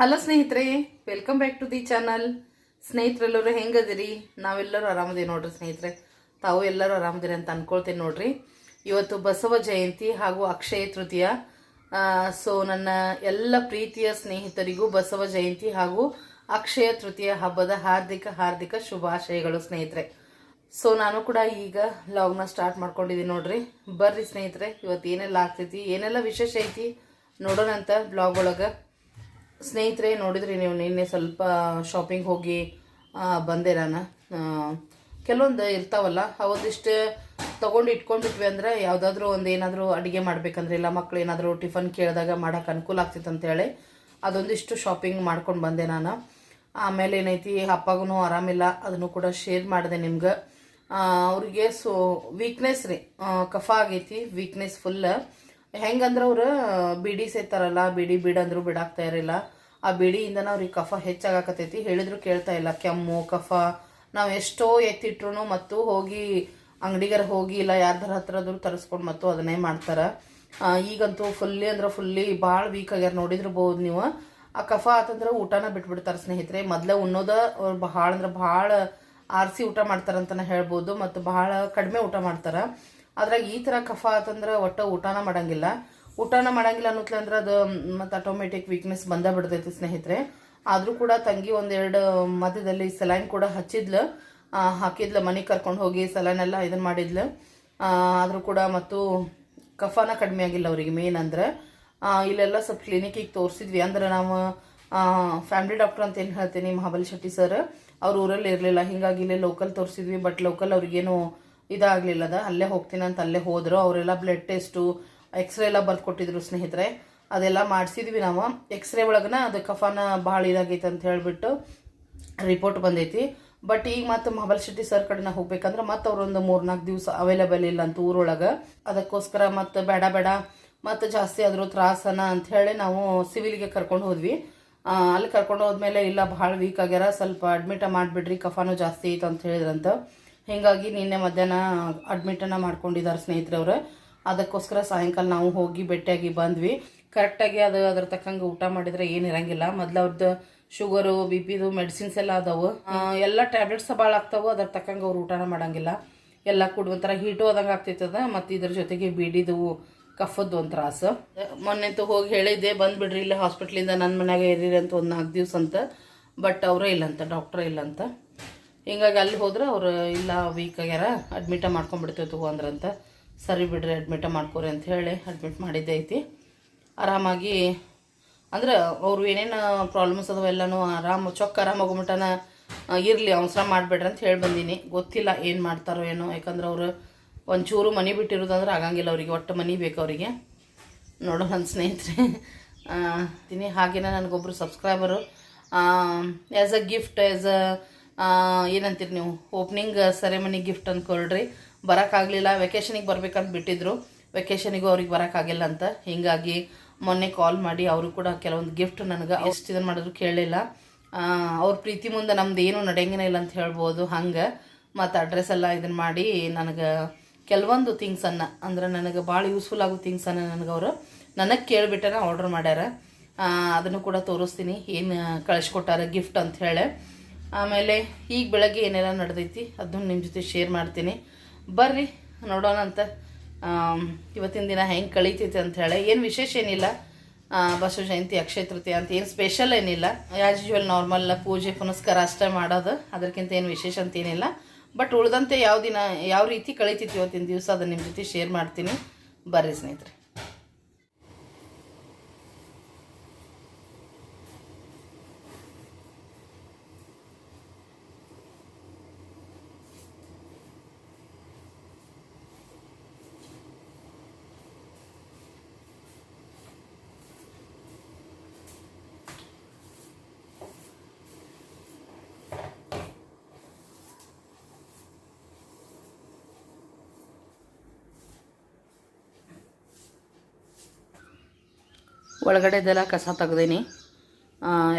Hello ಸ್ನೇಹಿತರೆ welcome back to the channel ಸ್ನೇಹಿತರೆಲ್ಲರೂ ಹೆಂಗದಿರಿ? ನಾವೆಲ್ಲರೂ ಆರಾಮದೇವಿ ನೋಡ್ರಿ ಸ್ನೇಹಿತರೆ. ತಾವು ಎಲ್ಲರೂ ಆರಾಮದಿರಿ ಅಂತ ಅಂದ್ಕೊಳ್ತೀನಿ ನೋಡ್ರಿ. ಇವತ್ತು ಬಸವ ಜಯಂತಿ ಹಾಗೂ ಅಕ್ಷಯ ತೃತೀಯ. ಸೊ ನನ್ನ ಎಲ್ಲ ಪ್ರೀತಿಯ ಸ್ನೇಹಿತರಿಗೂ ಬಸವ ಜಯಂತಿ ಹಾಗೂ ಅಕ್ಷಯ ತೃತೀಯ ಹಬ್ಬದ ಹಾರ್ದಿಕ ಹಾರ್ದಿಕ ಶುಭಾಶಯಗಳು ಸ್ನೇಹಿತರೆ. ಸೊ ನಾನು ಕೂಡ ಈಗ ಲಾಗ್ನ ಸ್ಟಾರ್ಟ್ ಮಾಡ್ಕೊಂಡಿದ್ದೀನಿ ನೋಡ್ರಿ. ಬರ್ರಿ ಸ್ನೇಹಿತರೆ, ಇವತ್ತು ಏನೆಲ್ಲ ಆಗ್ತೈತಿ, ಏನೆಲ್ಲ ವಿಶೇಷ ಐತಿ ನೋಡೋಣಂತ ಬ್ಲಾಗ್ ಒಳಗೆ. ಸ್ನೇಹಿತರೆ, ನೋಡಿದ್ರಿ ನೀವು ನಿನ್ನೆ ಸ್ವಲ್ಪ ಶಾಪಿಂಗ್ ಹೋಗಿ ಬಂದೆ ನಾನು. ಕೆಲವೊಂದು ಇರ್ತಾವಲ್ಲ, ಅವತ್ತಿಷ್ಟು ತೊಗೊಂಡು ಇಟ್ಕೊಂಡ್ಬಿಟ್ವಿ ಅಂದ್ರೆ ಯಾವುದಾದ್ರೂ ಒಂದು ಏನಾದರೂ ಅಡುಗೆ ಮಾಡ್ಬೇಕಂದ್ರೆ, ಇಲ್ಲ ಮಕ್ಳು ಏನಾದರೂ ಟಿಫನ್ ಕೇಳಿದಾಗ ಮಾಡೋಕೆ ಅನುಕೂಲ ಆಗ್ತಿತ್ತು ಅಂತೇಳಿ ಅದೊಂದಿಷ್ಟು ಶಾಪಿಂಗ್ ಮಾಡ್ಕೊಂಡು ಬಂದೆ ನಾನು. ಆಮೇಲೆ ಏನೈತಿ ಅಪ್ಪಗೂ ಆರಾಮಿಲ್ಲ, ಅದನ್ನು ಕೂಡ ಶೇರ್ ಮಾಡಿದೆ ನಿಮ್ಗೆ. ಅವ್ರಿಗೆ ಸೊ ವೀಕ್ನೆಸ್ ರೀ ಕಫ ಆಗೈತಿ ವೀಕ್ನೆಸ್ ಫುಲ್ ಹೆಂಗಂದ್ರೆ ಅವ್ರು ಬಿಡಿ ಸೇತಾರಲ್ಲ, ಬಿಡಿ ಬಿಡಂದ್ರು ಬಿಡಾಕ್ತಾ ಇರಲಿಲ್ಲ. ಆ ಬಿಡಿಯಿಂದನ ಅವ್ರಿಗೆ ಕಫ ಹೆಚ್ಚಾಗಕತ್ತೈತಿ. ಹೇಳಿದ್ರು ಕೇಳ್ತಾ ಇಲ್ಲ, ಕೆಮ್ಮು, ಕಫ, ನಾವು ಎಷ್ಟೋ ಎತ್ತಿಟ್ರು ಮತ್ತು ಹೋಗಿ ಅಂಗಡಿಗಾರ ಹೋಗಿ ಇಲ್ಲ ಯಾರ್ದಾರ ಹತ್ರದ್ರು ತರಿಸ್ಕೊಂಡು ಮತ್ತು ಅದನ್ನೇ ಮಾಡ್ತಾರೆ. ಈಗಂತೂ ಫುಲ್ಲಿ ಅಂದ್ರೆ ಫುಲ್ಲಿ ಭಾಳ ವೀಕ್ ಆಗ್ಯಾರ ನೋಡಿದ್ರಬಹುದು ನೀವು. ಆ ಕಫ ಆತಂದ್ರೆ ಊಟನ ಬಿಟ್ಬಿಡ್ತಾರೆ ಸ್ನೇಹಿತರೆ. ಮೊದಲೇ ಉಣ್ಣೋದ ಅವ್ರು ಭಾಳ ಅಂದ್ರೆ ಭಾಳ ಆರಿಸಿ ಊಟ ಮಾಡ್ತಾರಂತನ ಹೇಳ್ಬೋದು ಮತ್ತು ಭಾಳ ಕಡಿಮೆ ಊಟ ಮಾಡ್ತಾರ. ಅದ್ರಾಗ ಈ ಥರ ಕಫ ಆತಂದ್ರೆ ಒಟ್ಟು ಊಟನ ಮಾಡಂಗಿಲ್ಲ. ಊಟನ ಮಾಡಂಗಿಲ್ಲ ಅನ್ನೋತ್ಲೆ ಅಂದ್ರೆ ಅದು ಮತ್ತು ಆಟೋಮೆಟಿಕ್ ವೀಕ್ನೆಸ್ ಬಂದ ಬಿಡ್ತೈತಿ ಸ್ನೇಹಿತರೆ. ಆದರೂ ಕೂಡ ತಂಗಿ ಒಂದೆರಡು ಮಧ್ಯದಲ್ಲಿ ಸಲೈನ್ ಕೂಡ ಹಚ್ಚಿದ್ಲು. ಹಾಕಿದ್ಲು, ಮನೆಗೆ ಕರ್ಕೊಂಡು ಹೋಗಿ ಸಲೈನ್ ಎಲ್ಲ ಇದನ್ನು ಮಾಡಿದ್ಲು. ಆದರೂ ಕೂಡ ಮತ್ತು ಕಫನ ಕಡಿಮೆ ಆಗಿಲ್ಲ ಅವರಿಗೆ ಮೇನ್ ಅಂದ್ರೆ. ಇಲ್ಲೆಲ್ಲ ಸ್ವಲ್ಪ ಕ್ಲಿನಿಕಿಗೆ ತೋರಿಸಿದ್ವಿ. ಅಂದ್ರೆ ನಾವು ಫ್ಯಾಮಿಲಿ ಡಾಕ್ಟರ್ ಅಂತ ಏನು ಹೇಳ್ತೀನಿ, ಮಹಾಬಲಿ ಶೆಟ್ಟಿ ಸರ್ ಅವ್ರ ಊರಲ್ಲಿ ಇರಲಿಲ್ಲ. ಹಿಂಗಾಗಿ ಇಲ್ಲೇ ಲೋಕಲ್ ತೋರಿಸಿದ್ವಿ. ಬಟ್ ಲೋಕಲ್ ಅವ್ರಿಗೇನು ಇದಾಗಲಿಲ್ಲದ. ಅಲ್ಲೇ ಹೋಗ್ತೀನಿ ಅಂತ ಅಲ್ಲೇ ಹೋದರು. ಅವರೆಲ್ಲ ಬ್ಲಡ್ ಟೆಸ್ಟು ಎಕ್ಸ್ರೇ ಎಲ್ಲ ಬರ್ಕೊಟ್ಟಿದ್ರು ಸ್ನೇಹಿತರೆ. ಅದೆಲ್ಲ ಮಾಡಿಸಿದ್ವಿ ನಾವು. ಎಕ್ಸ್ರೇ ಒಳಗನ ಅದು ಕಫಾನ ಭಾಳ ಇದಾಗೈತೆ ಅಂತ ಹೇಳಿಬಿಟ್ಟು ರಿಪೋರ್ಟ್ ಬಂದೈತಿ. ಬಟ್ ಈಗ ಮತ್ತೆ ಮಹಬಲ್ ಶೆಟ್ಟಿ ಸರ್ ಕಡೆನ ಹೋಗ್ಬೇಕಂದ್ರೆ ಮತ್ತೆ ಅವ್ರೊಂದು ಮೂರ್ನಾಲ್ಕು ದಿವಸ ಅವೈಲೇಬಲ್ ಇಲ್ಲ ಅಂತ ಊರೊಳಗೆ. ಅದಕ್ಕೋಸ್ಕರ ಮತ್ತೆ ಬೇಡ ಬೇಡ, ಮತ್ತೆ ಜಾಸ್ತಿ ಆದರೂ ತ್ರಾಸನ ಅಂತ ಹೇಳಿ ನಾವು ಸಿವಿಲ್ಗೆ ಕರ್ಕೊಂಡು ಹೋದ್ವಿ. ಅಲ್ಲಿ ಕರ್ಕೊಂಡು ಹೋದ್ಮೇಲೆ ಇಲ್ಲ ಭಾಳ ವೀಕ್ ಆಗ್ಯಾರ. ಸ್ವಲ್ಪ ಅಡ್ಮಿಟ ಮಾಡಿಬಿಡ್ರಿ, ಕಫಾನು ಜಾಸ್ತಿ ಐತೆ ಅಂತ ಹೇಳಿದ್ರಂತ. ಹಿಂಗಾಗಿ ನಿನ್ನೆ ಮಧ್ಯಾಹ್ನ ಅಡ್ಮಿಟನ್ನು ಮಾಡ್ಕೊಂಡಿದ್ದಾರೆ ಸ್ನೇಹಿತರವ್ರೆ. ಅದಕ್ಕೋಸ್ಕರ ಸಾಯಂಕಾಲ ನಾವು ಹೋಗಿ ಭೇಟಿಯಾಗಿ ಬಂದ್ವಿ. ಕರೆಕ್ಟಾಗಿ ಅದು ಅದ್ರ ತಕ್ಕಂಗೆ ಊಟ ಮಾಡಿದ್ರೆ ಏನು ಇರಂಗಿಲ್ಲ. ಮೊದ್ಲು ಅವ್ರದ್ದು ಶುಗರು ಬಿ ಪಿದು ಮೆಡಿಸಿನ್ಸ್ ಎಲ್ಲ ಅದಾವು. ಎಲ್ಲ ಟ್ಯಾಬ್ಲೆಟ್ಸ್ ಭಾಳ ಆಗ್ತಾವೆ. ಅದ್ರ ತಕ್ಕಂಗೆ ಅವ್ರು ಊಟನ ಮಾಡಂಗಿಲ್ಲ. ಎಲ್ಲ ಕೂಡ ಒಂಥರ ಹೀಟು ಆದಂಗೆ ಆಗ್ತಿತ್ತದ. ಮತ್ತು ಇದ್ರ ಜೊತೆಗೆ ಬಿಡಿದು, ಕಫದ್ದು ಒಂದು ತ್ರಾಸು. ಮೊನ್ನೆಂತೂ ಹೋಗಿ ಹೇಳಿದ್ದೆ, ಬಂದುಬಿಡ್ರಿ ಇಲ್ಲಿ ಹಾಸ್ಪಿಟ್ಲಿಂದ ನನ್ನ ಮನೆಯಾಗೆ ಇರೀರಿ ಅಂತ ಒಂದು ನಾಲ್ಕು ದಿವ್ಸ ಅಂತ. ಬಟ್ ಅವರೇ ಇಲ್ಲಂತ ಡಾಕ್ಟ್ರೇ ಇಲ್ಲಂತ. ಹಿಂಗಾಗಿ ಅಲ್ಲಿ ಹೋದ್ರೆ ಅವ್ರು, ಇಲ್ಲ ವೀಕ್ ಆಗ್ಯಾರ ಅಡ್ಮಿಟ ಮಾಡ್ಕೊಂಡ್ಬಿಡ್ತೇವೆ ತಗೋ ಅಂದ್ರಂತ. ಸರಿ ಬಿಡ್ರಿ ಅಡ್ಮಿಟ ಮಾಡ್ಕೋರಿ ಅಂತ ಹೇಳಿ ಅಡ್ಮಿಟ್ ಮಾಡಿದ್ದೆ ಐತಿ. ಆರಾಮಾಗಿ, ಅಂದ್ರೆ ಅವ್ರು ಏನೇನು ಪ್ರಾಬ್ಲಮ್ಸ್ ಅದಾವ ಎಲ್ಲನೂ ಆರಾಮ, ಚೊಕ್ಕ ಇರ್ಲಿ ಇರಲಿ, ಅವಸರ ಮಾಡಿಬಿಡ್ರಿ ಅಂತ ಹೇಳಿ ಬಂದೀನಿ. ಗೊತ್ತಿಲ್ಲ ಏನು ಮಾಡ್ತಾರೋ ಏನೋ, ಯಾಕಂದ್ರೆ ಅವರು ಒಂಚೂರು ಮನೆ ಬಿಟ್ಟಿರೋದಂದ್ರೆ ಆಗಂಗಿಲ್ಲ ಅವರಿಗೆ, ಒಟ್ಟು ಮನೆ ಬೇಕು ಅವರಿಗೆ. ನೋಡೋ ನನ್ನ ಸ್ನೇಹಿತರೆ. ತಿನಿ, ಹಾಗೇನೆ ನನಗೊಬ್ಬರು subscriber as a gift as a ಏನಂತೀರಿ ನೀವು? ಓಪ್ನಿಂಗ್ ಸೆರೆಮನಿ ಗಿಫ್ಟ್ ಅಂದ್ಕೊಳ್ರಿ ಬರೋಕ್ಕಾಗಲಿಲ್ಲ ವೆಕೇಷನಿಗೆ ಬರಬೇಕಂತ ಬಿಟ್ಟಿದ್ರು. ವೆಕೇಷನಿಗೂ ಅವ್ರಿಗೆ ಬರೋಕ್ಕಾಗಿಲ್ಲ ಅಂತ. ಹೀಗಾಗಿ ಮೊನ್ನೆ ಕಾಲ್ ಮಾಡಿ ಅವರು ಕೂಡ ಕೆಲವೊಂದು ಗಿಫ್ಟ್ ನನಗೆ ಎಷ್ಟು ಇದನ್ನು ಮಾಡಿದ್ರು ಕೇಳಲಿಲ್ಲ ಅವ್ರ ಪ್ರೀತಿ ಮುಂದೆ ನಮ್ದು ಏನೂ ನಡೆಯಂಗಿನ ಇಲ್ಲ ಅಂತ ಹೇಳ್ಬೋದು ಹಂಗೆ. ಮತ್ತು ಅಡ್ರೆಸ್ ಎಲ್ಲ ಇದನ್ನು ಮಾಡಿ ನನಗೆ ಕೆಲವೊಂದು ಥಿಂಗ್ಸನ್ನು ಅಂದ್ರೆ ನನಗೆ ಭಾಳ ಯೂಸ್ಫುಲ್ ಆಗೋ ಥಿಂಗ್ಸನ್ನು ನನಗೆ ಅವರು ನನಗೆ ಕೇಳಿಬಿಟ್ಟೆ ಆರ್ಡ್ರ್ ಮಾಡ್ಯಾರ. ಅದನ್ನು ಕೂಡ ತೋರಿಸ್ತೀನಿ. ಏನು, ಕಳಿಸ್ಕೊಟ್ಟಾರ ಗಿಫ್ಟ್ ಅಂತ ಹೇಳಿ. ಆಮೇಲೆ ಈಗ ಬೆಳಗ್ಗೆ ಏನೆಲ್ಲ ನಡೆದೈತಿ ಅದನ್ನ ನಿಮ್ಮ ಜೊತೆ ಶೇರ್ ಮಾಡ್ತೀನಿ. ಬರ್ರಿ, ನೋಡೋಣ ಅಂತ. ಇವತ್ತಿನ ದಿನ ಹೆಂಗೆ ಕಳೀತೈತೆ ಅಂತ ಹೇಳಿ. ಏನು ವಿಶೇಷ ಏನಿಲ್ಲ. ಬಸವ ಜಯಂತಿ, ಅಕ್ಷಯ ತೃತೀಯ ಅಂತ ಏನು ಸ್ಪೆಷಲ್ ಏನಿಲ್ಲ. ಆ್ಯಸ್ ಯೂಶುವಲ್ ನಾರ್ಮಲ್ ಪೂಜೆ, ಪುನಸ್ಕಾರ ಅಷ್ಟೇ ಮಾಡೋದು. ಅದಕ್ಕಿಂತ ಏನು ವಿಶೇಷ ಅಂತ ಏನಿಲ್ಲ. ಬಟ್ ಉಳಿದಂತೆ ಯಾವ ದಿನ, ಯಾವ ರೀತಿ ಕಳೀತೈತಿ ಇವತ್ತಿನ ದಿವಸ ಅದನ್ನು ನಿಮ್ಮ ಜೊತೆ ಶೇರ್ ಮಾಡ್ತೀನಿ. ಬರ್ರಿ ಸ್ನೇಹಿತರೆ. ಒಳಗಡೆದೆಲ್ಲ ಕಸ ತೆಗ್ದೀನಿ.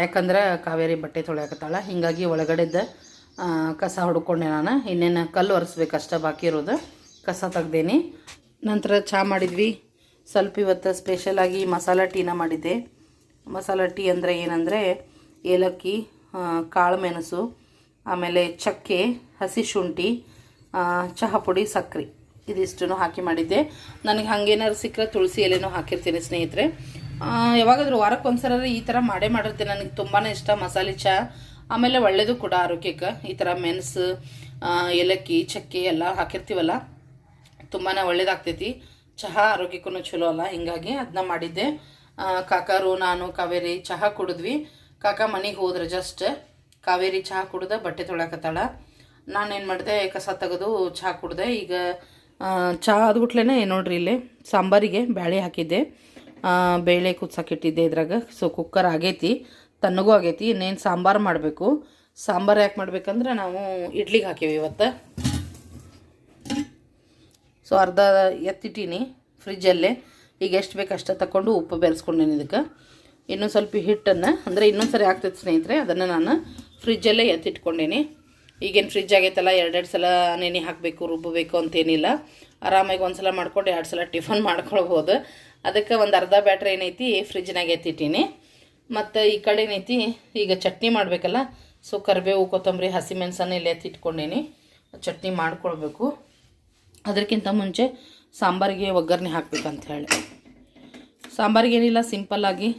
ಯಾಕಂದ್ರೆ ಕಾವೇರಿ ಬಟ್ಟೆ ತೊಳೆಯಕತ್ತಾಳ. ಹೀಗಾಗಿ ಒಳಗಡೆದ ಕಸ ಹೊಡ್ಕೊಂಡೆ ನಾನು. ಇನ್ನೇನು ಕಲ್ಲು ಒರೆಸ್ಬೇಕಷ್ಟೇ ಬಾಕಿ ಇರೋದು. ಕಸ ತೆಗ್ದೀನಿ. ನಂತರ ಚಹಾ ಮಾಡಿದ್ವಿ. ಸ್ವಲ್ಪ ಇವತ್ತು ಸ್ಪೆಷಲಾಗಿ ಮಸಾಲ ಟೀನ ಮಾಡಿದ್ದೆ. ಮಸಾಲ ಟೀ ಅಂದರೆ ಏನಂದರೆ ಏಲಕ್ಕಿ ಕಾಳು ಮೆಣಸು ಆಮೇಲೆ ಚಕ್ಕೆ, ಹಸಿ ಶುಂಠಿ ಚಹಾ ಪುಡಿ ಸಕ್ಕರೆ ಇದಿಷ್ಟನ್ನು ಹಾಕಿ ಮಾಡಿದ್ದೆ. ನನಗೆ ಹಂಗೇನಾದ್ರು ಸಿಕ್ಕರೆ ತುಳಸಿ ಎಲೆನೂ ಹಾಕಿರ್ತೀನಿ ಸ್ನೇಹಿತರೆ. ಯಾವಾಗಾದ್ರೂ ವಾರಕ್ಕೆ ಒಂದ್ಸಲ ಈ ಥರ ಮಾಡೇ ಮಾಡಿರ್ತೀನಿ. ನನಗೆ ತುಂಬಾ ಇಷ್ಟ ಮಸಾಲೆ ಚಹಾ ಆಮೇಲೆ ಒಳ್ಳೆಯದು ಕೂಡ ಆರೋಗ್ಯಕ್ಕೆ. ಈ ಥರ ಮೆಣಸು ಏಲಕ್ಕಿ, ಚಕ್ಕೆ ಎಲ್ಲ ಹಾಕಿರ್ತೀವಲ್ಲ ತುಂಬಾ ಒಳ್ಳೇದಾಗ್ತೈತಿ. ಚಹಾ ಆರೋಗ್ಯಕ್ಕೂ ಚಲೋ ಅಲ್ಲ, ಹಿಂಗಾಗಿ ಅದನ್ನ ಮಾಡಿದ್ದೆ. ಕಾಕಾರು, ನಾನು, ಕಾವೇರಿ ಚಹಾ ಕುಡಿದ್ವಿ. ಕಾಕ ಮನೆಗೆ ಹೋದ್ರೆ ಜಸ್ಟ್ ಕಾವೇರಿ ಚಹಾ ಕುಡ್ದೆ ಬಟ್ಟೆ ತೊಳ್ಯಾಕತ್ತಾಳ ನಾನೇನು ಮಾಡಿದೆ, ಕಸ ತೆಗೆದು ಚಹಾ ಕುಡ್ದೆ. ಈಗ ಚಹಾ ಆದ್ಬಿಟ್ಲೇ ನೋಡ್ರಿ ಇಲ್ಲಿ ಸಾಂಬಾರಿಗೆ ಬ್ಯಾಳೆ ಹಾಕಿದ್ದೆ. ಬೇಳೆ ಕುದ್ಸಕ್ಕಿಟ್ಟಿದ್ದೆ ಇದ್ರಾಗ. ಸೊ ಕುಕ್ಕರ್ ಆಗೈತಿ, ತಣ್ಣಗೂ ಆಗೈತಿ, ಇನ್ನೇನು ಸಾಂಬಾರು ಮಾಡಬೇಕು. ಸಾಂಬಾರು ಯಾಕೆ ಮಾಡ್ಬೇಕಂದ್ರೆ ನಾವು ಇಡ್ಲಿಗೆ ಹಾಕೀವಿ ಇವತ್ತು. ಸೊ ಅರ್ಧ ಎತ್ತಿಟ್ಟೀನಿ ಫ್ರಿಜ್ಜಲ್ಲೇ. ಈಗ ಎಷ್ಟು ಬೇಕು ಅಷ್ಟು ತಗೊಂಡು ಉಪ್ಪು ಬೆರೆಸ್ಕೊಂಡೇನೆ ಇದಕ್ಕೆ. ಇನ್ನೊಂದು ಸ್ವಲ್ಪ ಹಿಟ್ಟನ್ನು, ಅಂದರೆ ಇನ್ನೊಂದು ಸರಿ ಆಗ್ತೈತೆ ಸ್ನೇಹಿತರೆ, ಅದನ್ನು ನಾನು ಫ್ರಿಜ್ಜಲ್ಲೇ ಎತ್ತಿಟ್ಕೊಂಡೇನಿ. ಈಗೇನು ಫ್ರಿಜ್ ಆಗೈತಲ್ಲ, ಎರಡೆರಡು ಸಲ ನೆನೆ ಹಾಕಬೇಕು, ರುಬ್ಬಬೇಕು ಅಂತೇನಿಲ್ಲ. ಆರಾಮಾಗಿ ಒಂದು ಸಲ ಮಾಡ್ಕೊಂಡು, ಎರಡು ಸಲ ಟಿಫನ್ ಮಾಡ್ಕೊಳ್ಬೋದು. ಅದಕ್ಕೆ ಒಂದು ಅರ್ಧ ಬ್ಯಾಟ್ರಿ ಏನೈತಿ ಫ್ರಿಜ್ನಾಗ ಎತ್ತಿಟ್ಟೀನಿ. ಮತ್ತು ಈ ಕಡೆ ಏನೈತಿ, ಈಗ ಚಟ್ನಿ ಮಾಡಬೇಕಲ್ಲ ಸೊ ಕರಿಬೇವು, ಕೊತ್ತಂಬರಿ, ಹಸಿಮೆಣಸನ್ನು ಇಲ್ಲಿ ಎತ್ತಿಟ್ಕೊಂಡೇನಿ. ಚಟ್ನಿ ಮಾಡ್ಕೊಳ್ಬೇಕು. ಅದಕ್ಕಿಂತ ಮುಂಚೆ ಸಾಂಬಾರಿಗೆ ಒಗ್ಗರಣೆ ಹಾಕ್ಬೇಕಂತ ಹೇಳಿ. ಸಾಂಬಾರಿಗೆ ಏನಿಲ್ಲ ಸಿಂಪಲ್ಲಾಗಿ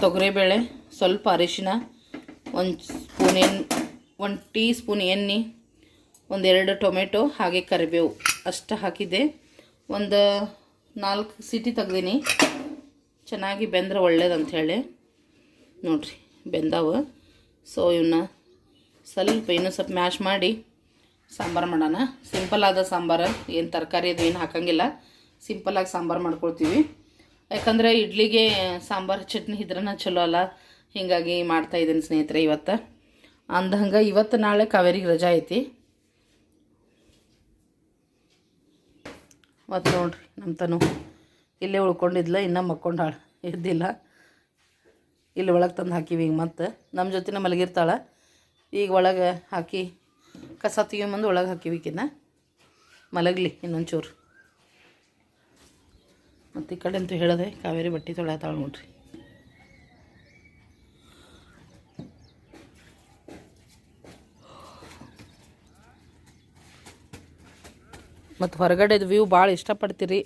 ತೊಗರಿಬೇಳೆ, ಸ್ವಲ್ಪ ಅರಿಶಿನ, ಒಂದು ಸ್ಪೂನ್ ಎಣ್ಣೆ ಒಂದು ಟೀ ಸ್ಪೂನ್ ಎಣ್ಣೆ, ಒಂದೆರಡು ಟೊಮೆಟೊ, ಹಾಗೆ ಕರಿಬೇವು ಅಷ್ಟು ಹಾಕಿದ್ದೆ. ಒಂದು ನಾಲ್ಕು ಸಿಟಿ ತೆಗ್ದೀನಿ. ಚೆನ್ನಾಗಿ ಬೆಂದ್ರೆ ಒಳ್ಳೇದಂಥೇಳಿ ನೋಡ್ರಿ, ಬೆಂದಾವ. ಸೊ ಇವನ್ನ ಸ್ವಲ್ಪ ಇನ್ನೂ ಸ್ವಲ್ಪ ಮ್ಯಾಶ್ ಮಾಡಿ ಸಾಂಬಾರು ಮಾಡೋಣ. ಸಿಂಪಲ್ ಆದ ಸಾಂಬಾರು, ಏನು ತರಕಾರಿ ಅದು ಏನು ಹಾಕಂಗಿಲ್ಲ. ಸಿಂಪಲಾಗಿ ಸಾಂಬಾರು ಮಾಡ್ಕೊಳ್ತೀವಿ. ಯಾಕಂದರೆ ಇಡ್ಲಿಗೆ ಸಾಂಬಾರು, ಚಟ್ನಿ ಇದ್ರನ ಚಲೋ ಅಲ್ಲ. ಹೀಗಾಗಿ ಮಾಡ್ತಾ ಇದ್ದೀನಿ ಸ್ನೇಹಿತರೆ ಇವತ್ತು. ಅಂದಂಗೆ ಇವತ್ತು ನಾಳೆ ಕಾವೇರಿಗೆ ರಜಾ ಐತಿ. ಮತ್ತು ನೋಡ್ರಿ ನಮ್ಮ ತನು. ಇಲ್ಲೇ ಉಳ್ಕೊಂಡಿದ್ಲ, ಇನ್ನೂ ಮಕ್ಕೊಂಡಾಳ. ಇದ್ದಿಲ್ಲ ಇಲ್ಲಿ ಒಳಗೆ ತಂದು ಹಾಕಿವಿ ಈಗ ಮತ್ತೆ. ನಮ್ಮ ಜೊತೆನ ಮಲಗಿರ್ತಾಳೆ. ಈಗ ಒಳಗೆ ಹಾಕಿ ಕಸ ಮುಂದೆ ಒಳಗೆ ಹಾಕಿವಿ ಈಕಿನ್ನ. ಮಲಗಲಿ ಇನ್ನೊಂಚೂರು. ಮತ್ತು ಈ ಕಡೆ ಅಂತೂ ಹೇಳಿದೆ, ಕಾವೇರಿ ಬಟ್ಟೆ ತೊಳೆತಾಳೆ ನೋಡ್ರಿ. ಮತ್ತು ಹೊರಗಡೆದು ವ್ಯೂ ಭಾಳ ಇಷ್ಟಪಡ್ತೀರಿ.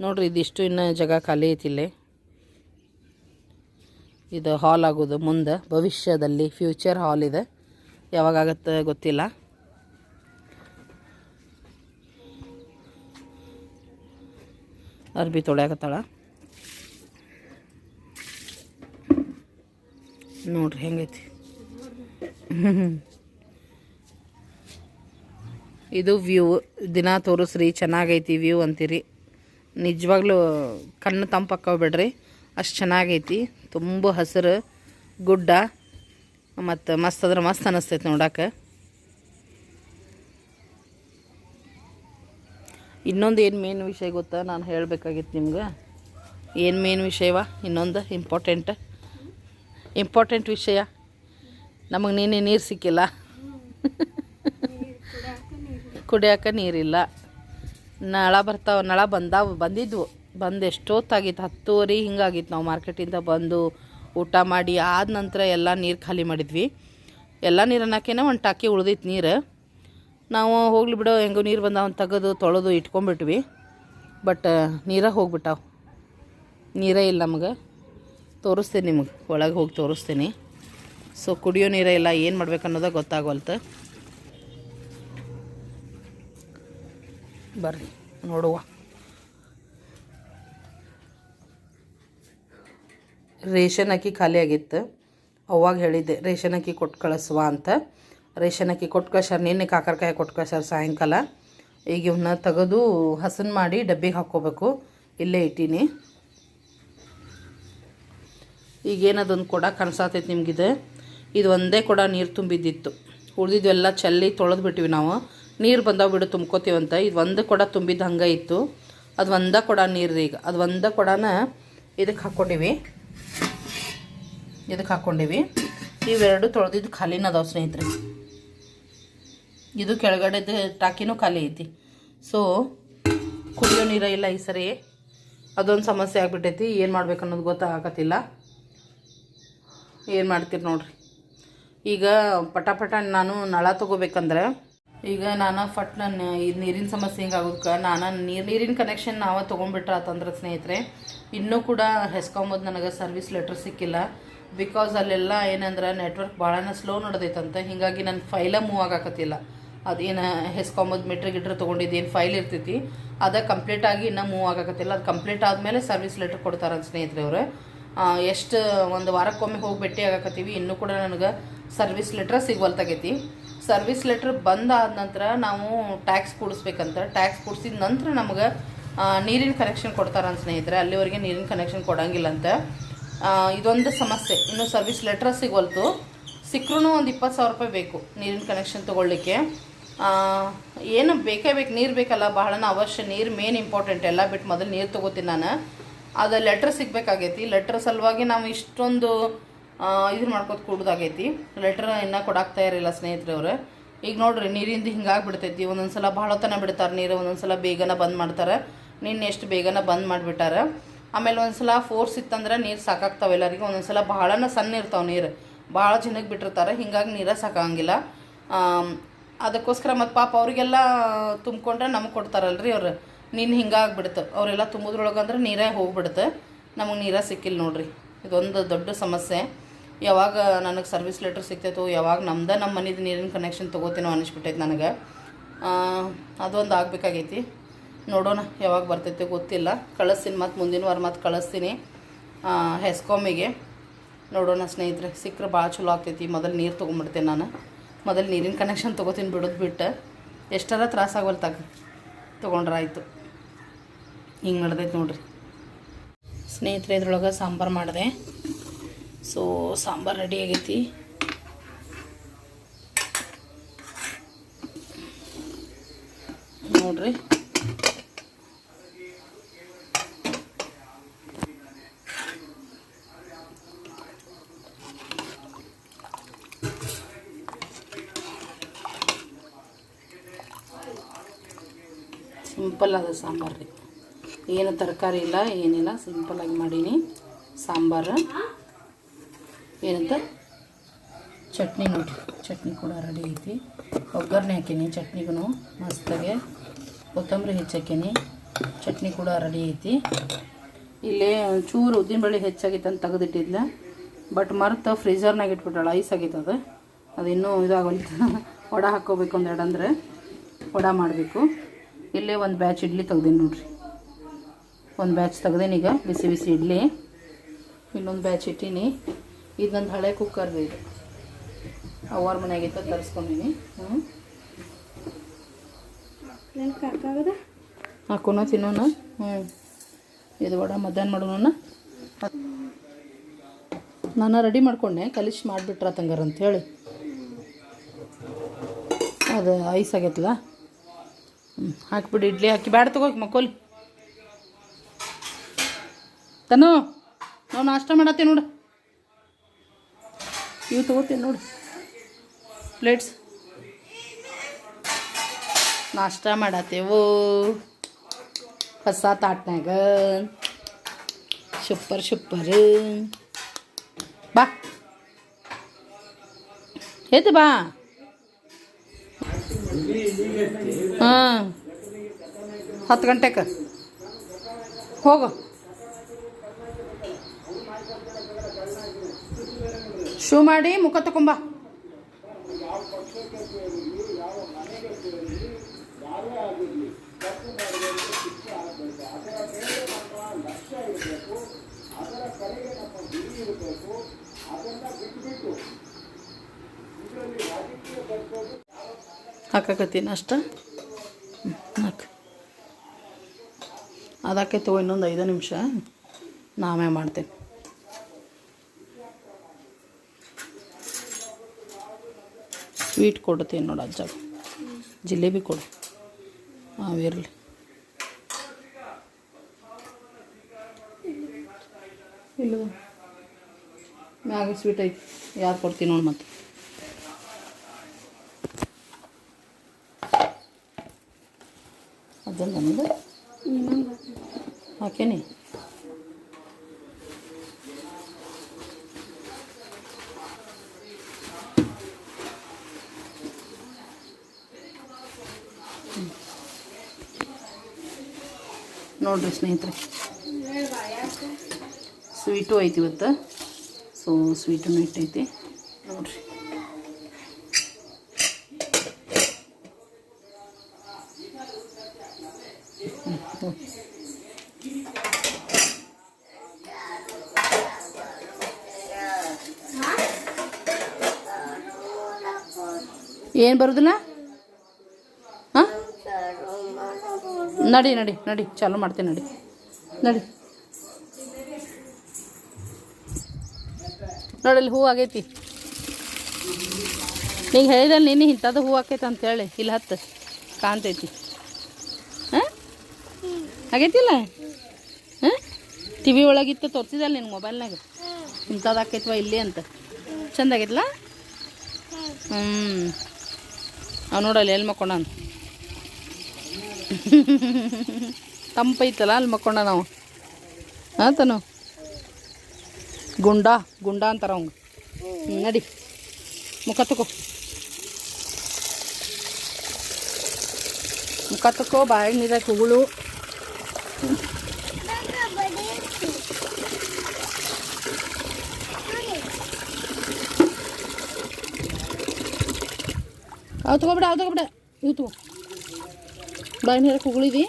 ನೋಡ್ರಿ ಇದಿಷ್ಟು ಇನ್ನು ಜಾಗ ಖಾಲಿ ಐತಿ ಇಲ್ಲಿ. ಇದು ಹಾಲ್ ಆಗೋದು ಮುಂದೆ, ಭವಿಷ್ಯದಲ್ಲಿ ಫ್ಯೂಚರ್ ಹಾಲ್ ಇದೆ. ಯಾವಾಗ ಆಗತ್ತೆ ಗೊತ್ತಿಲ್ಲ. ಅರ್ಬಿ ತೊಳ್ಯಾಕತ್ತಾಳ ನೋಡ್ರಿ ಹೆಂಗೈತಿ. ಇದು ವ್ಯೂ, ದಿನ ತೋರಿಸ್ರಿ, ಚೆನ್ನಾಗೈತಿ ವ್ಯೂ ಅಂತೀರಿ. ನಿಜವಾಗ್ಲೂ ಕಣ್ಣು ತಂಪಕ್ಕವ ಬಿಡ್ರಿ. ಅಷ್ಟು ಚೆನ್ನಾಗೈತಿ. ತುಂಬ ಹಸಿರು, ಗುಡ್ಡ. ಮತ್ತು ಮಸ್ತ್ ಅಂದ್ರೆ ಮಸ್ತ್ ಅನ್ನಿಸ್ತೈತೆ ನೋಡಕ್ಕೆ ಇನ್ನೊಂದು ಏನು ಮೇನ್ ವಿಷಯ ಗೊತ್ತಾ? ನಾನು ಹೇಳಬೇಕಾಗಿತ್ತು ನಿಮ್ಗೆ. ಏನು ಮೇನ್ ವಿಷಯವ? ಇನ್ನೊಂದು ಇಂಪಾರ್ಟೆಂಟ್ ಇಂಪಾರ್ಟೆಂಟ್ ವಿಷಯ. ನಮಗೆ ನೀನೇ ನೀರು ಸಿಕ್ಕಿಲ್ಲ. ಕುಡಿಯೋಕೆ ನೀರಿಲ್ಲ. ನಳ ಬರ್ತಾವೆ, ನಳ ಬಂದಾವ, ಬಂದಿದ್ವು. ಬಂದು ಎಷ್ಟೊತ್ತಾಗಿತ್ತು ಹತ್ತುವರೆ ಹಿಂಗಾಗಿತ್ತು ನಾವು ಮಾರ್ಕೆಟಿಂದ ಬಂದು ಊಟ ಮಾಡಿ ಆದ ನಂತರ ಎಲ್ಲ ನೀರು ಖಾಲಿ ಮಾಡಿದ್ವಿ. ಎಲ್ಲ ನೀರು ಒಂದು ಟಾಕಿ ಉಳ್ದಿತ್ತು ನೀರು. ನಾವು ಹೋಗ್ಲಿ ಬಿಡೋ, ಹೆಂಗೋ ನೀರು ಬಂದಾವ ತೆಗೆದು ತೊಳೆದು ಇಟ್ಕೊಂಡ್ಬಿಟ್ವಿ. ಬಟ್, ನೀರ ಹೋಗ್ಬಿಟ್ಟಾವ. ನೀರೇ ಇಲ್ಲ ನಮಗೆ. ತೋರಿಸ್ತೀನಿ ನಿಮಗೆ, ಒಳಗೆ ಹೋಗಿ ತೋರಿಸ್ತೀನಿ. ಸೊ, ಕುಡಿಯೋ ನೀರೇ ಇಲ್ಲ, ಏನು ಮಾಡ್ಬೇಕು ಅನ್ನೋದೇ ಗೊತ್ತಾಗೋಲ್ತು. ಬರ್ರಿ, ನೋಡುವ. ರೇಷನ್ ಅಕ್ಕಿ ಖಾಲಿ ಆಗಿತ್ತು. ಅವಾಗ ಹೇಳಿದ್ದೆ, ರೇಷನ್ ಅಕ್ಕಿ ಕೊಟ್ಟು ಕಳಿಸುವ ಅಂತ. ರೇಷನ್ ಅಕ್ಕಿ ಕೊಟ್ಟು ಕಳ್ಸ್ಯಾರ, ನಿನ್ನೆ ಕಾಕರಕಾಯಿ ಕೊಟ್ಟು ಕಳ್ಸ್ಯಾರ ಸಾಯಂಕಾಲ. ಈಗ ಇವನ್ನ ತೆಗೆದು ಹಸನ್ ಮಾಡಿ ಡಬ್ಬಿಗೆ ಹಾಕ್ಕೋಬೇಕು. ಇಲ್ಲೇ ಇಟ್ಟೀನಿ. ಈಗೇನದೊಂದು ಕೊಡ, ಕಾಣಿಸತೈತೆ ನಿಮಗಿದೆ. ಇದು ಒಂದೇ ಕೊಡ ನೀರು ತುಂಬಿದ್ದಿತ್ತು. ಉಳಿದಿದ್ದೆಲ್ಲ ಚೆಲ್ಲಿ ತೊಳೆದು ಬಿಟ್ವಿ ನಾವು. ನೀರು ಬಂದಾವ ಬಿಡು ತುಂಬ್ಕೋತೀವಂತ ಇದು ಒಂದು ಕೊಡ ತುಂಬಿದ ಹಂಗೆ ಇತ್ತು. ಅದು ಒಂದೇ ಕೊಡ ನೀರು ಈಗ. ಅದು ಒಂದೇ ಕೊಡನ ಇದಕ್ಕೆ ಹಾಕ್ಕೊಂಡಿವಿ ಇದಕ್ಕೆ ಹಾಕ್ಕೊಂಡಿವಿ ಇವೆರಡು ತೊಳೆದಿದ್ದು ಖಾಲಿನ ಅದಾವ ಸ್ನೇಹಿತರೆ. ಇದು ಕೆಳಗಡೆದು ಟಾಕಿನೂ ಖಾಲಿ ಐತಿ. ಸೊ ಕುಡಿಯೋ ನೀರ ಇಲ್ಲ ಈ ಸರಿ. ಅದೊಂದು ಸಮಸ್ಯೆ ಆಗಿಬಿಟ್ಟೈತಿ. ಏನು ಮಾಡ್ಬೇಕು ಅನ್ನೋದು ಗೊತ್ತಾಗತ್ತಿಲ್ಲ ಏನು ಮಾಡ್ತೀರಿ ನೋಡ್ರಿ. ಈಗ ಪಟಾಪಟ ಪಟ ನಾನು ನಳ ತೊಗೋಬೇಕಂದ್ರೆ ಈಗ ನಾನು ಫಟ್ ನನ್ನ ಇದು ನೀರಿನ ಸಮಸ್ಯೆ ಹಿಂಗೆ ಆಗೋದಕ್ಕೆ ನಾನು ನೀರು, ನೀರಿನ ಕನೆಕ್ಷನ್ ನಾವೇ ತೊಗೊಂಡ್ಬಿಟ್ರೆ ಆತಂದ್ರೆ ಸ್ನೇಹಿತರೆ, ಇನ್ನೂ ಕೂಡ ಹೆಸ್ಕೊಂಬೋದು ನನಗೆ ಸರ್ವಿಸ್ ಲೆಟ್ರ್ ಸಿಕ್ಕಿಲ್ಲ. ಬಿಕಾಸ್ ಅಲ್ಲೆಲ್ಲ ಏನಂದ್ರೆ ನೆಟ್ವರ್ಕ್ ಭಾಳನ ಸ್ಲೋ ನಡೆದೈತಂತೆ, ಹೀಗಾಗಿ ನನ್ನ ಫೈಲ ಮೂವ್ ಆಗಾಕತ್ತಿಲ್ಲ. ಅದೇನು ಹೆಸ್ಕೊಂಬೋದು ಮೀಟ್ರ್ ಗಿಟ್ರ್ ತೊಗೊಂಡಿದ್ದು ಏನು ಫೈಲ್ ಇರ್ತೈತಿ, ಅದು ಕಂಪ್ಲೀಟ್ ಆಗಿ ಇನ್ನೂ ಮೂವ್ ಆಗಾಕತ್ತಿಲ್ಲ. ಅದು ಕಂಪ್ಲೀಟ್ ಆದಮೇಲೆ ಸರ್ವಿಸ್ ಲೆಟ್ರ್ ಕೊಡ್ತಾರೆ ಸ್ನೇಹಿತರೆ ಅವರು. ಎಷ್ಟು, ಒಂದು ವಾರಕ್ಕೊಮ್ಮೆ ಹೋಗಿ ಭೇಟಿ ಆಗಾಕತ್ತೀವಿ, ಇನ್ನೂ ಕೂಡ ನನಗೆ ಸರ್ವಿಸ್ ಲೆಟ್ರ್ ಸಿಗ್ವಲ್ತಾಗೈತಿ. ಸರ್ವಿಸ್ ಲೆಟ್ರ್ ಬಂದಾದ ನಂತರ ನಾವು ಟ್ಯಾಕ್ಸ್ ಕೂಡಿಸ್ಬೇಕಂತ. ಟ್ಯಾಕ್ಸ್ ಕೂಡಿಸಿದ ನಂತರ ನಮಗೆ ನೀರಿನ ಕನೆಕ್ಷನ್ ಕೊಡ್ತಾರ ಸ್ನೇಹಿತರೆ. ಅಲ್ಲಿವರೆಗೆ ನೀರಿನ ಕನೆಕ್ಷನ್ ಕೊಡಂಗಿಲ್ಲ ಅಂತ ಇದೊಂದು ಸಮಸ್ಯೆ. ಇನ್ನು ಸರ್ವಿಸ್ ಲೆಟ್ರ್ ಸಿಗೋಲ್ತು. ಸಿಕ್ಕರೂ ಒಂದು ಇಪ್ಪತ್ತು ಸಾವಿರ ರೂಪಾಯಿ ಬೇಕು ನೀರಿನ ಕನೆಕ್ಷನ್ ತೊಗೊಳ್ಳಿಕ್ಕೆ. ಏನು ಬೇಕೇ ಬೇಕು, ನೀರು ಬೇಕಲ್ಲ, ಬಹಳನ ಅವಶ್ಯ. ನೀರು ಮೇನ್ ಇಂಪಾರ್ಟೆಂಟ್ ಎಲ್ಲ ಬಿಟ್ಟು ಮೊದಲು ನೀರು ತೊಗೋತೀನಿ ನಾನು. ಅದು ಲೆಟ್ರ್ ಸಿಗಬೇಕಾಗೈತಿ. ಲೆಟ್ರ್ ಸಲುವಾಗಿ ನಾವು ಇಷ್ಟೊಂದು ಇದನ್ನ ಮಾಡ್ಕೊತ ಕೂಡೋದಾಗೈತಿ. ಲೆಟ್ರ್ ಇನ್ನೂ ಕೊಡಾಕ್ತಾ ಇರಲಿಲ್ಲ ಸ್ನೇಹಿತರವ್ರು ಈಗ ನೋಡ್ರಿ, ನೀರಿಂದ ಹಿಂಗಾಗಿ ಬಿಡ್ತೈತಿ ಒಂದೊಂದು ಸಲ ಭಾಳ ಹೊತ್ತನ ಬಿಡ್ತಾರೆ ನೀರು ಒಂದೊಂದು ಸಲ ಬೇಗನ ಬಂದ್ ಮಾಡ್ತಾರೆ. ನಿನ್ನೆ ಎಷ್ಟು ಬೇಗನ ಬಂದ್ ಮಾಡಿಬಿಟ್ಟಾರೆ. ಆಮೇಲೆ ಒಂದು ಸಲ ಫೋರ್ಸ್ ಇತ್ತಂದ್ರೆ ನೀರು ಸಾಕಾಗ್ತಾವೆ ಎಲ್ಲರಿಗೂ. ಒಂದೊಂದು ಸಲ ಭಾಳನ ಸಣ್ಣ ಇರ್ತಾವೆ ನೀರು. ಭಾಳ ಜನಕ್ಕೆ ಬಿಟ್ಟಿರ್ತಾರೆ. ಹಿಂಗಾಗಿ ನೀರ ಸಾಕಾಗಂಗಿಲ್ಲ. ಅದಕ್ಕೋಸ್ಕರ ಮತ್ತು ಪಾಪ ಅವರಿಗೆಲ್ಲ ತುಂಬಿಕೊಂಡ್ರೆ ನಮಗೆ ಕೊಡ್ತಾರಲ್ರಿ ಅವ್ರು. ನೀನು ಹಿಂಗಾಗ್ಬಿಡ್ತು. ಅವರೆಲ್ಲ ತುಂಬೋದ್ರೊಳಗಂದ್ರೆ ನೀರೇ ಹೋಗ್ಬಿಡ್ತು. ನಮಗೆ ನೀರೇ ಸಿಕ್ಕಿಲ್ಲ ನೋಡ್ರಿ. ಇದೊಂದು ದೊಡ್ಡ ಸಮಸ್ಯೆ. ಯಾವಾಗ ನನಗೆ ಸರ್ವಿಸ್ ಲೆಟ್ರ್ ಸಿಗ್ತೈತೋ ಯಾವಾಗ ನಮ್ದೇ ನಮ್ಮ ಮನೇದು ನೀರಿನ ಕನೆಕ್ಷನ್ ತೊಗೋತೀನೋ ಅನಿಸ್ಬಿಟ್ಟೈತೆ ನನಗೆ. ಅದೊಂದು ಆಗಬೇಕಾಗೈತಿ. ನೋಡೋಣ ಯಾವಾಗ ಬರ್ತೈತೆ ಗೊತ್ತಿಲ್ಲ. ಕಳಿಸ್ತೀನಿ ಮತ್ತು ಮುಂದಿನ ವಾರ ಮತ್ತೆ ಕಳಿಸ್ತೀನಿ ಆ, ಹೆಸ್ಕಾಮಿಗೆ ನೋಡೋಣ ಸ್ನೇಹಿತರೆ ಸಿಕ್ಕರೆ ಭಾಳ ಚಲೋ ಆಗ್ತೈತಿ. ಮೊದಲು ನೀರು ತೊಗೊಂಬಿಡ್ತೀನಿ ನಾನು. ಮೊದಲು ನೀರಿನ ಕನೆಕ್ಷನ್ ತೊಗೋತೀನಿ ಬಿಡೋದು ಬಿಟ್ಟು. ಎಷ್ಟರ ತ್ರಾಸ ತಗ. ತೊಗೊಂಡ್ರೆ ಆಯಿತು. ಹಿಂಗೆ ನಡ್ದೈತೆ ನೋಡ್ರಿ. ಸ್ನೇಹಿತರೆ ಇದ್ರೊಳಗೆ ಸಾಂಬಾರು ಮಾಡಿದೆ. ಸೊ ಸಾಂಬಾರು ರೆಡಿ ಆಗೈತಿ. ನೋಡ್ರಿ. ಸಿಂಪಲ್ ಅದ ಸಾಂಬಾರು ರೀ ಏನು ತರಕಾರಿ ಇಲ್ಲ, ಏನಿಲ್ಲ ಸಿಂಪಲ್ಲಾಗಿ ಮಾಡೀನಿ. ಸಾಂಬಾರು. ಏನಂತ? ಚಟ್ನಿ ನೋಡಿ, ಚಟ್ನಿ ಕೂಡ ರೆಡಿ ಐತಿ. ಒಗ್ಗರಣೆ ಹಾಕೀನಿ ಚಟ್ನಿಗೂ ಮಸ್ತಾಗೆ. ಕೊತ್ತಂಬರಿ ಹೆಚ್ಚಾಕೀನಿ, ಚಟ್ನಿ ಕೂಡ ರೆಡಿ ಐತಿ. ಇಲ್ಲೇ ಚೂರು ಉದ್ದಿನಬೇಳೆ ಹೆಚ್ಚಾಗಿತ್ತು ಅಂತ ತೆಗೆದಿಟ್ಟಿದ್ಲ. ಬಟ್ ಮರ್ತು ಫ್ರೀಜರ್ನಾಗ ಇಟ್ಬಿಟ್ಟಾಳ ಐಸ್ ಆಗೈತೆ ಅದು. ಅದು ಇನ್ನೂ ಇದಾಗಂತ ವಡ ಹಾಕ್ಕೋಬೇಕು ಒಂದೆರಡು ಅಂದರೆ. ವಡ ಮಾಡಬೇಕು. ಇಲ್ಲೇ ಒಂದು ಬ್ಯಾಚ್ ಇಡ್ಲಿ ತೆಗ್ದೀನಿ ನೋಡ್ರಿ. ಒಂದು ಬ್ಯಾಚ್ ತೆಗ್ದೇನೀಗ ಬಿಸಿ ಬಿಸಿ ಇಡ್ಲಿ. ಇನ್ನೊಂದು ಬ್ಯಾಚ್ ಇಟ್ಟೀನಿ. ಇದೊಂದು ಹಳೆ ಕುಕ್ಕರ್ ಇದು. ಅವ್ರ ಮನೆಯಾಗಿತ್ತ ತರಿಸ್ಕೊಂಡಿನಿ. ಹ್ಞೂ ಹಾಕೋಣ ತಿನ್ನೋಣ. ಹ್ಞೂ ಇದು ವಡ ಮಧ್ಯಾಹ್ನ ಮಾಡೋಣ ನಾನು ರೆಡಿ ಮಾಡ್ಕೊಂಡೆ. ಕಲಿಶ್ ಮಾಡಿಬಿಟ್ರ ತಂಗಾರ ಅಂಥೇಳಿ ಅದು ಐಸ್ ಆಗೈತಲ್ಲ ಹ್ಞೂ ಹಾಕ್ಬಿಡಿ ಇಡ್ಲಿ ಹಾಕಿ. ಬ್ಯಾಡ ತಗೋ ಮಕ್ಕೋಲಿ. ತನು. ನಾವು ನಾಷ್ಟ ಮಾಡತ್ತೀವಿ ನೋಡು. ಇವು ತಗೋತೀನಿ ನೋಡು. ಪ್ಲೇಟ್ಸ್ ನಾಷ್ಟ ಮಾಡತ್ತೇವು ಹೊಸ ತಾಟ್ನಾಗ ಸೂಪರ್ ಸೂಪರ್ ಬಾ. ಎದ್ದು ಬಾ. ಹಾಂ ಹತ್ತು ಗಂಟೆಗೆ ಹೋಗು. ಶೂ ಮಾಡಿ ಮುಖ ತಕೊಂಬ ಹಾಕಾಕತ್ತೀನಿ ಅಷ್ಟ. ಅದಕ್ಕೆ ತಗೋ ಇನ್ನೊಂದು ಐದು ನಿಮಿಷ. ನಾವೇ ಮಾಡ್ತೇನೆ. ಸ್ವೀಟ್ ಕೊಡ್ತೀನಿ ನೋಡು ಅಜ್ಜಗೆ ಜಿಲೇಬಿ ಕೊಡು. ಅವಿರಲಿ ಇಲ್ಲ ಮ್ಯಾಗ ಸ್ವೀಟ್ ಐತಿ. ಯಾರು ಕೊಡ್ತೀನಿ ನೋಡಿ ಮತ್ತೆ. ನಮ್ಮದು ಹಾಕೇನಿ? ನೋಡ್ರಿ ಸ್ನೇಹಿತರೆ. ಸ್ವೀಟು ಐತಿ ಇವತ್ತು. ಸೊ ಸ್ವೀಟನ್ನು ಇಟ್ಟೈತಿ. ನೋಡ್ರಿ. ಏನು ಬರೋದಿಲ್ಲ? ನಡಿ ನಡಿ ನಡಿ. ಚಾಲು ಮಾಡ್ತೀನಿ, ನಡಿ. ನಡಿ. ನೋಡಲ್ಲಿ ಹೂ ಆಗೈತಿ. ನೀವು ಹೇಳಿದಲ್ಲಿ ನಿನ್ನೆ ಇಂಥದ್ದು ಹೂ ಆಕೈತೆ ಅಂತೇಳಿ ಇಲ್ಲಿ ಹತ್ತು. ಕಾಣ್ತೈತಿ. ಹಾಂ? ಆಗೈತಿಲ್ಲ? ಹಾಂ? ಟಿ ವಿ ಒಳಗಿತ್ತು ತೋರಿಸಿದಲ್ಲ ನಿನ್ನ ಮೊಬೈಲ್ನಾಗ? ಇಂಥದ್ದು ಆಕೈತವ ಇಲ್ಲಿ ಅಂತ. ಚಂದ ಹ್ಞೂ ಅವ್ ನೋಡಲ್ಲ ಎಲ್ಲಿ ಮಕ್ಕೊಂಡ ತಂಪೈತಲ್ಲ ಅಲ್ಲಿ ಮಕ್ಕೊಂಡ ನಾವು. ಆತನು ಗುಂಡ ಗುಂಡ ಅಂತಾರ ಅವಂಗ. ನಡಿ. ಮುಖ ತಕೋ ಮುಖ ತಕೋ ಬಾಯಿಗೆ ನೀರಾಗ ಹುಗುಳು ಅವು ತಗೋಬಿಡ ಅವು ತಗೋಬಿಡ. ಇವು ತಗೋ. ಬಾಯಿ ಹೇಳಕ್ಕೆ ಹುಗುಳಿದಿ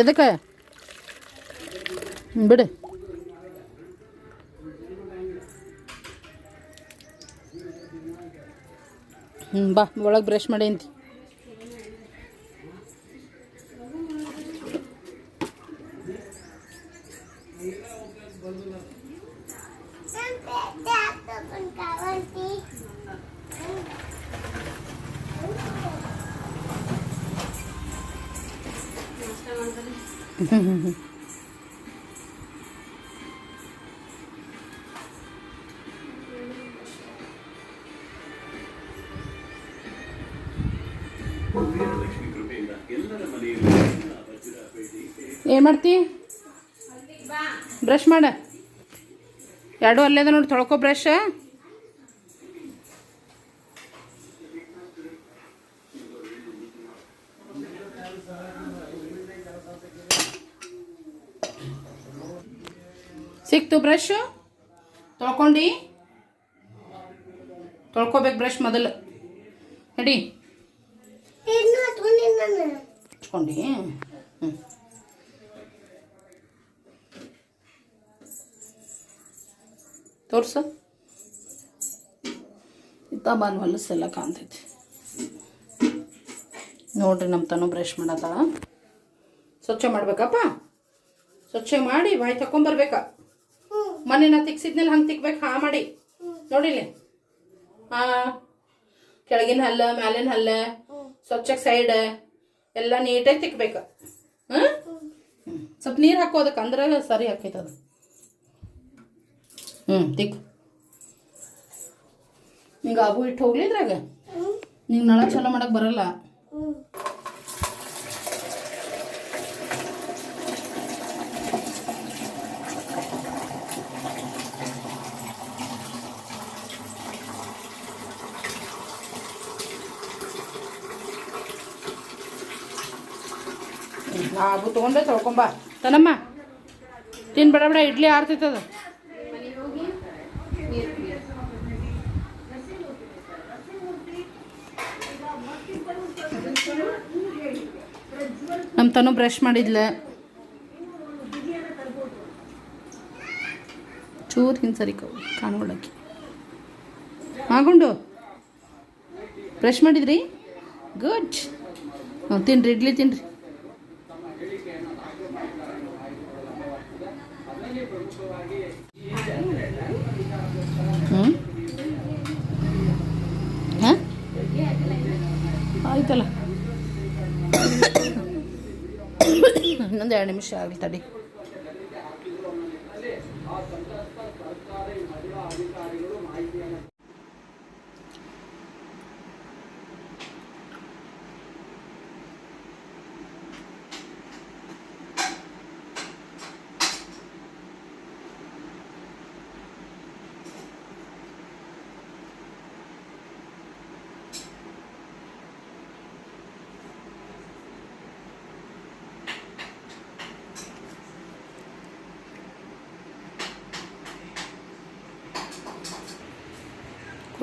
ಎದಕ್ಕೆ ಬಿಡು. ಹ್ಞೂ ಬಾ ಒಳಗೆ ಬ್ರಷ್ ಮಾಡಿ ಅಂತಿ ಏನು ಮಾಡ್ತಿ? ಬ್ರಷ್ ಮಾಡ. ಎರಡು ಅಲ್ಲೇದ ನೋಡಿ ತೊಳ್ಕೊ ಬ್ರಷ್ ಸಿಕ್ತು ಬ್ರಷ್ ತೊಳ್ಕೊಂಡು. ತೊಳ್ಕೊಬೇಕು ಬ್ರಷ್ ಮೊದಲು. ನಡಿ. ಹಚ್ಕೊಂಡು ಹ್ಞೂ ತೋರ್ಸು. ಇತ್ತ ಬಾನ್ ಹೊಲಸೆಲ್ಲ ಕಾಣ್ತೈತಿ. ನೋಡ್ರಿ ನಮ್ಮ ತನು ಬ್ರಷ್ ಮಾಡತ್ತ ಸ್ವಚ್ಛ ಮಾಡ್ಬೇಕಪ್ಪ? ಸ್ವಚ್ಛ ಮಾಡಿ ಬಾಯಿ ತಕೊಂಬರ್ಬೇಕ ಮೊನ್ನೆ ನಾ ತಿಕ್ಸಿದ್ನೆಲ್ಲ, ಹಂಗೆ ತಿಕ್ಬೇಕು. ಹಾ, ಮಾಡಿ. ನೋಡಿಲಿ ಹಾ, ಕೆಳಗಿನ ಹಲ್ಲ, ಮ್ಯಾಲಿನ ಹಲ್ಲ ಸ್ವಚ್ಛ ಸೈಡ್, ಎಲ್ಲ ನೀಟಾಗಿ ತಿಕ್ಬೇಕು. ಹಾಂ? ಸ್ವಲ್ಪ ನೀರು ಹಾಕೋದಕ್ಕೆ ಅಂದ್ರೆ ಸರಿ ಹಾಕೈತೆ ಅದು. ಹ್ಞೂ ತಿಕ್ ನಿಂಗೆ ಆಬು ಇಟ್ಟು ಹೋಗ್ಲಿದ್ರಾಗ ನಿಂಗೆ ನಳ ಚಲೋ ಮಾಡಕ್ಕೆ ಬರಲ್ಲ. ಆಗು ತೊಗೊಂಡೆ ತೊಳ್ಕೊಂಬ. ತನಮ್ಮ, ತಿನ್ ಬೇಡ ಇಡ್ಲಿ ಆರ್ತೈತದ ನಮ್ಮ ತನು ಬ್ರಷ್ ಮಾಡಿದ್ಲ. ಚೂರು ಹಿಂಗೆ ಸರಿ ಕಾಣ್ಗೊಳಕ್ಕೆ ಆಗುಂಡು ಬ್ರಷ್ ಮಾಡಿದ್ರಿ? ಗುಡ್ ತಿನ್ರಿ, ಇಡ್ಲಿ ತಿನ್ರಿ ಹ್ಞೂ ಹಾಂ ಆಯ್ತಲ್ಲ ಇನ್ನೊಂದು ಎರಡು ನಿಮಿಷ ಆಗಲಿ ತಡಿ.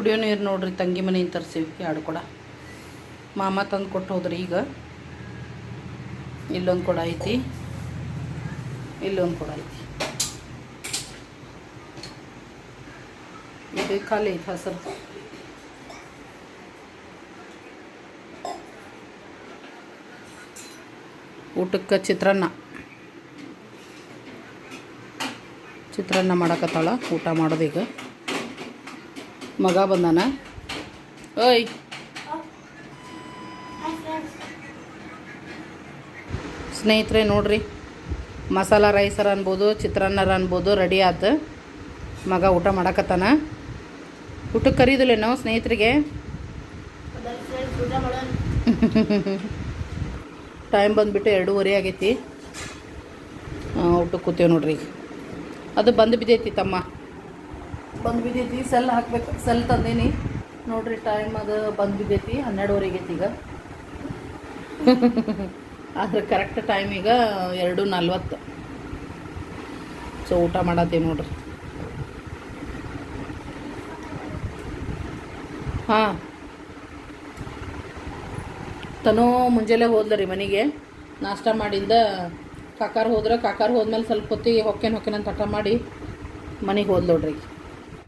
ಕುಡಿಯೋ ನೀರು ನೋಡ್ರಿ, ತಂಗಿ ಮನೆಯಿಂದ ತರಿಸಿವಿ ಎರಡು ಕೊಡ. ಮಾಮ ತಂದು ಕೊಟ್ಟು ಹೋದ್ರಿ ಈಗ. ಇಲ್ಲೊಂದು ಕೊಡ ಐತಿ. ಇಲ್ಲೊಂದು ಕೊಡ ಐತಿ. ಇದು ಖಾಲಿ ಐತಿ ಹಸರು. ಊಟಕ್ಕೆ ಚಿತ್ರಾನ್ನ. ಚಿತ್ರಾನ್ನ ಮಾಡಕತ್ತಾಳ, ಊಟ ಮಾಡೋದೀಗ ಮಗ ಬಂದಾನ? ಓಯ್. ಸ್ನೇಹಿತರೆ, ನೋಡ್ರಿ. ಮಸಾಲ ರೈಸರ ಅನ್ಬೋದು, ಚಿತ್ರಾನ್ನರ ಅನ್ಬೋದು, ರೆಡಿ ಆತು. ಮಗ ಊಟ ಮಾಡಕತ್ತಾನ? ಊಟಕ್ಕೆ ಕರೀದಿಲ್ಲೇನೋ ಸ್ನೇಹಿತರಿಗೆ? ಟೈಮ್ ಬಂದುಬಿಟ್ಟು ಎರಡೂವರೆ ಆಗೈತಿ. ಊಟಕ್ಕೆ ಕೂತೇವೆ ನೋಡ್ರಿ ಅದು ಬಂದು ಬಿದ್ದೈತಿ ತಮ್ಮ. ಬಂದು ಬಿದ್ದೈತಿ ಸೆಲ್ ಹಾಕ್ಬೇಕು ಸೆಲ್ ತಂದೀನಿ. ನೋಡ್ರಿ ಟೈಮ್ ಅದು, ಬಂದು ಬಿದ್ದೈತಿ, ಹನ್ನೆರಡುವರೆಗೆ ಈಗ. ಆದ್ರೆ ಕರೆಕ್ಟ್ ಟೈಮ್ ಈಗ ಎರಡು ನಲ್ವತ್ತು. ಸೊ ಊಟ ಮಾಡತ್ತೀವಿ ನೋಡ್ರಿ. ಹಾಂ. ತನೂ ಮುಂಜಾನೆ ಹೋದ್ಲರಿ ಮನೆಗೆ. ನಾಷ್ಟ ಮಾಡಿಂದ ಕಾಕಾರ ಹೋದ್ರೆ, ಕಾಕಾರ ಹೋದ್ಮೇಲೆ ಸ್ವಲ್ಪ ಹೊತ್ತಿಗೆ ಹೊಕ್ಕೇನು ಹೊಕ್ಕೇನಂತ ಹಠ ಮಾಡಿ ಮನೆಗೆ ಹೋದ್ ನೋಡ್ರಿ